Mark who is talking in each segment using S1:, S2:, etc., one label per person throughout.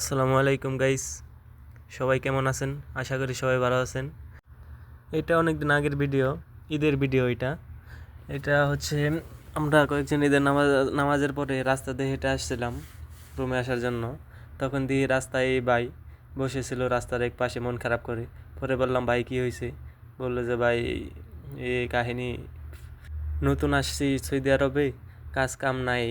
S1: আসসালামু আলাইকুম গাইস সবাই কেমন আছেন? আশা করি সবাই ভালো আছেন। এটা অনেক দিন আগের ভিডিও ঈদের ভিডিও এটা। এটা হচ্ছে, আমরা কয়েকজন ঈদের নামাজ, নামাজের পরে রাস্তা দিয়ে হেঁটে আসছিলাম রুমে আসার জন্য। তখন দিয়ে রাস্তায় ভাই বসেছিল রাস্তার এক পাশে, মন খারাপ করে। পরে বললাম, ভাই, কী হয়েছে? বলল যে, ভাই, এই কাহিনী নতুন আসছি সৌদি আরবে, কাজ কাম নাই।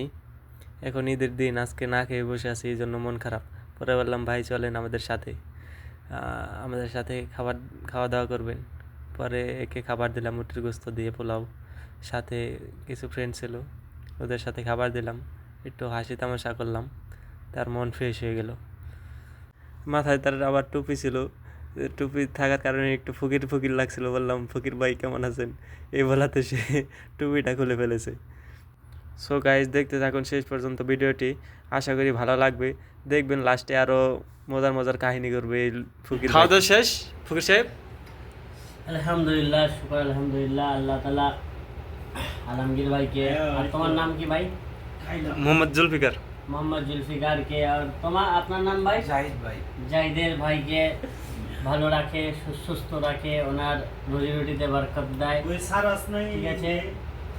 S1: এখন ঈদের দিন, আজকে না খেয়ে বসে আছি, এই জন্য মন খারাপ। পরে বললাম, ভাই, চলেন আমাদের সাথে। আমাদের সাথে খাবার খাওয়া দাওয়া করবেন। পরে একে খাবার দিলাম, মুটির গোস্ত দিয়ে পোলাও। সাথে কিছু ফ্রেন্ড ছিল, ওদের সাথে খাবার দিলাম। একটু হাসি তামাশা করলাম, তার মন ফ্রেশ হয়ে গেল। মাথায় তার আবার টুপি ছিল, টুপি থাকার কারণে একটু ফকির ফকির লাগছিল। বললাম, ফকির ভাই, কেমন আছেন? এই বলাতে সে টুপিটা খুলে ফেলেছে। সো গাইজ দেখতে থাকুন শেষ পর্যন্ত ভিডিওটি। আশা করি ভালো লাগবে। দেখবেন লাস্টে আরও মজার মজার কাহিনী করবে এই ফকির খাওয়া দাওয়া শেষ? ফকির সাহেব?
S2: আলহামদুলিল্লাহ শুকর আলহামদুলিল্লাহ আল্লাহ তালা আলমগীর ভাইকে। আর তোমার নাম কি ভাই?
S1: মোহাম্মদ জুলফিকার।
S2: মোহাম্মদ জুলফিকারকে। আর তোমার আপনার নাম ভাই?
S3: জাহিদ ভাই।
S2: জাহিদের ভাইকে ভালো রাখে সুস্থ রাখে ওনার রুজি রুটিতে বরকত দেয়।
S3: ওই সারাস নাই।
S2: ঠিক আছে।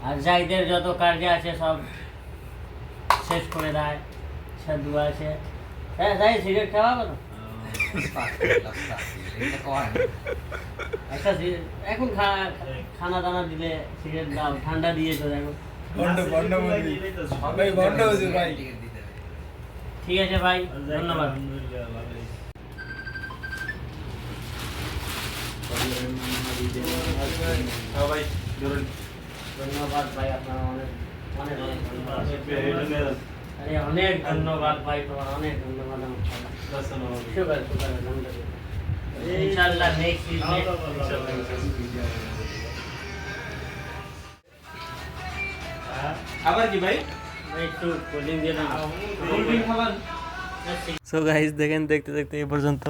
S2: আর যাইদের যত কার্য আছে সব শেষ করে দেয় সে দুয়া আছে। হ্যাঁ যাই সিগারেট খাওয়া বলো একটা এখন খানা দানা দিলে সিগারেট দাও ঠান্ডা দেখো।
S3: ভাই বন্ড হুজুর ভাই।
S2: ঠিক আছে ভাই ধন্যবাদ। ধন্যবাদ ভাই আপনার অনেক অনেক অনেক ধন্যবাদ। আরে অনেক ধন্যবাদ ভাই তোমার অনেক ধন্যবাদ আমার শুক্র শুক্র আলহামদুলিল্লাহ ইনশাআল্লাহ নেক্সট ইজ
S3: আবার কি ভাই?
S2: একটু কোল্ডিং দিয়ে দাও
S3: খাবার।
S1: সো গাইজ দেখেন দেখতে দেখতে এই পর্যন্ত।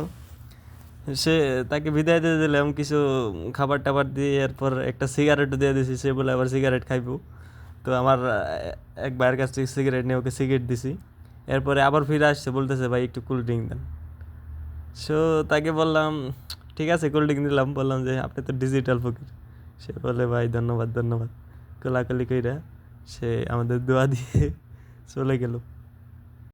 S1: সে তাকে বিদায় দিয়ে দিলাম, কিছু খাবার টাবার দিয়ে, এরপর একটা সিগারেটও দিয়ে দিছি। সে বলে, আবার সিগারেট খাইবো। তো আমার এক ভাইয়ের কাছ থেকে সিগারেট নিয়ে ওকে সিগারেট দিছি। এরপরে আবার ফিরে আসছে, বলতেছে, ভাই, একটু কোল্ড ড্রিঙ্ক দেন। সো তাকে বললাম, ঠিক আছে কোল্ড ড্রিঙ্ক দিলাম। বললাম যে, আপনি তো ডিজিটাল ফকির। সে বলে, ভাই, ধন্যবাদ ধন্যবাদ। কোলাকুলি কইরা সে আমাদের দোয়া দিয়ে চলে গেল।